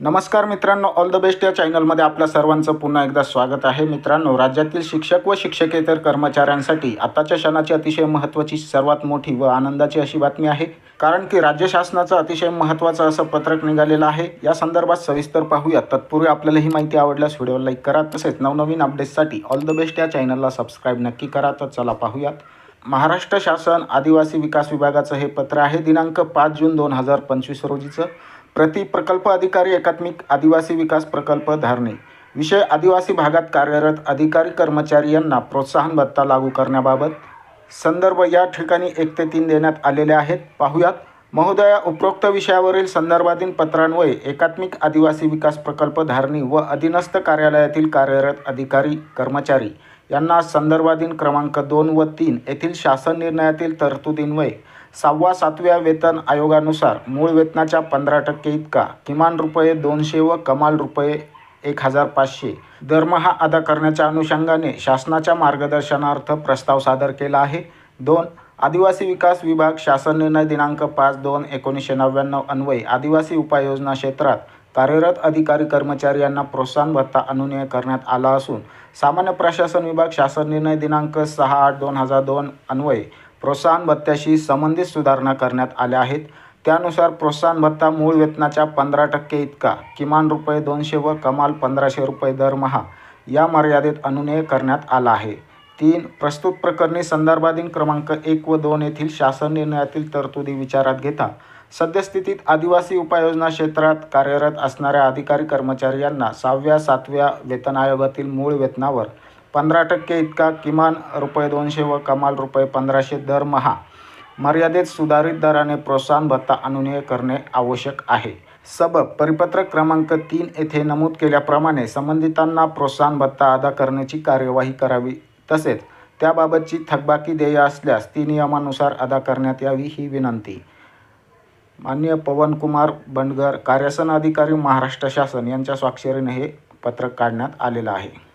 नमस्कार मित्रांनो all the best या चॅनलमध्ये आपल्या सर्वांचं पुन्हा एकदा स्वागत आहे. मित्रांनो राज्यातील शिक्षक व शिक्षकेतर कर्मचाऱ्यांसाठी आताच्या क्षणाची अतिशय महत्त्वाची सर्वात मोठी व आनंदाची अशी बातमी आहे. कारण की राज्य शासनाचं अतिशय महत्त्वाचं असं पत्रक निघालेलं आहे. या संदर्भात सविस्तर पाहूया. तत्पूर्वी आपल्याला ही माहिती आवडल्यास व्हिडिओ लाईक करा. तसेच नवनवीन अपडेट्ससाठी ऑल द बेस्ट या चॅनलला सबस्क्राईब नक्की करा. तर चला पाहूयात. महाराष्ट्र शासन आदिवासी विकास विभागाचं हे पत्र आहे. दिनांक पाच जून दोन हजार पंचवीस रोजीचं. प्रति प्रकल्प अधिकारी एकात्मिक आदिवासी विकास प्रकल्प धारणे. विषय आदिवासी भागात कार्यरत अधिकारी कर्मचारी यांना प्रोत्साहन भत्ता लागू करण्याबाबत संदर्भ या ठिकाणी एक ते तीन देण्यात आलेले आहेत. पाहुयात महोदया उपरोक्त विषयावरील संदर्भातील पत्रान्वये एकात्मिक आदिवासी विकास प्रकल्प धारणी व अधीनस्थ कार्यालयातील कार्यरत अधिकारी कर्मचारी यांना संदर्भाधीन क्रमांक दोन व तीन येथील शासन निर्णयातील तरतुदीन्वये सहावा सातव्या वेतन आयोगानुसार मूळ वेतनाच्या पंधरा टक्के इतका. किमान रुपये दोनशे व कमाल रुपये एक हजार पाचशे. दरमहा अदा करण्याच्या अनुषंगाने शासनाच्या मार्गदर्शनार्थ प्रस्ताव सादर केला आहे. दोन आदिवासी विकास विभाग शासन निर्णय दिनांक पाच दोन एकोणीसशे नव्याण्णव अन्वये आदिवासी उपाययोजना क्षेत्रात कार्यरत अधिकारी कर्मचारी यांना प्रोत्साहन भत्ता अनुनय करण्यात आला असून सामान्य प्रशासन विभाग शासन निर्णय दिनांक सहा आठ दोन हजार दोन अन्वये प्रोत्साहन भत्त्याशी संबंधित सुधारणा करण्यात आल्या आहेत. त्यानुसार प्रोत्साहन भत्ता मूळ वेतनाच्या पंधरा टक्के इतका किमान रुपये दोनशे व कमाल पंधराशे रुपये दरमहा या मर्यादेत अनुनय करण्यात आला आहे. तीन प्रस्तुत प्रकरणी संदर्भाधीन क्रमांक एक व दोन येथील शासन निर्णयातील तरतुदी विचारात घेता सद्यस्थितीत आदिवासी उपाययोजना क्षेत्रात कार्यरत असणाऱ्या अधिकारी कर्मचारी यांना सहाव्या सातव्या वेतन आयोगातील मूळ वेतनावर पंधरा टक्के इतका किमान रुपये दोनशे व कमाल रुपये पंधराशे दरमहा मर्यादेत सुधारित दराने प्रोत्साहन भत्ता अनुनय करणे आवश्यक आहे. सबब परिपत्रक क्रमांक तीन येथे नमूद केल्याप्रमाणे संबंधितांना प्रोत्साहन भत्ता अदा करण्याची कार्यवाही करावी. तसेच त्याबाबतची थकबाकी देय असल्यास ती नियमानुसार अदा करण्यात यावी ही विनंती. मान्य पवनकुमार बंडगर कार्यसन अधिकारी महाराष्ट्र शासन यांच्या स्वाक्षरीने हे पत्रक काढण्यात आलेलं आहे.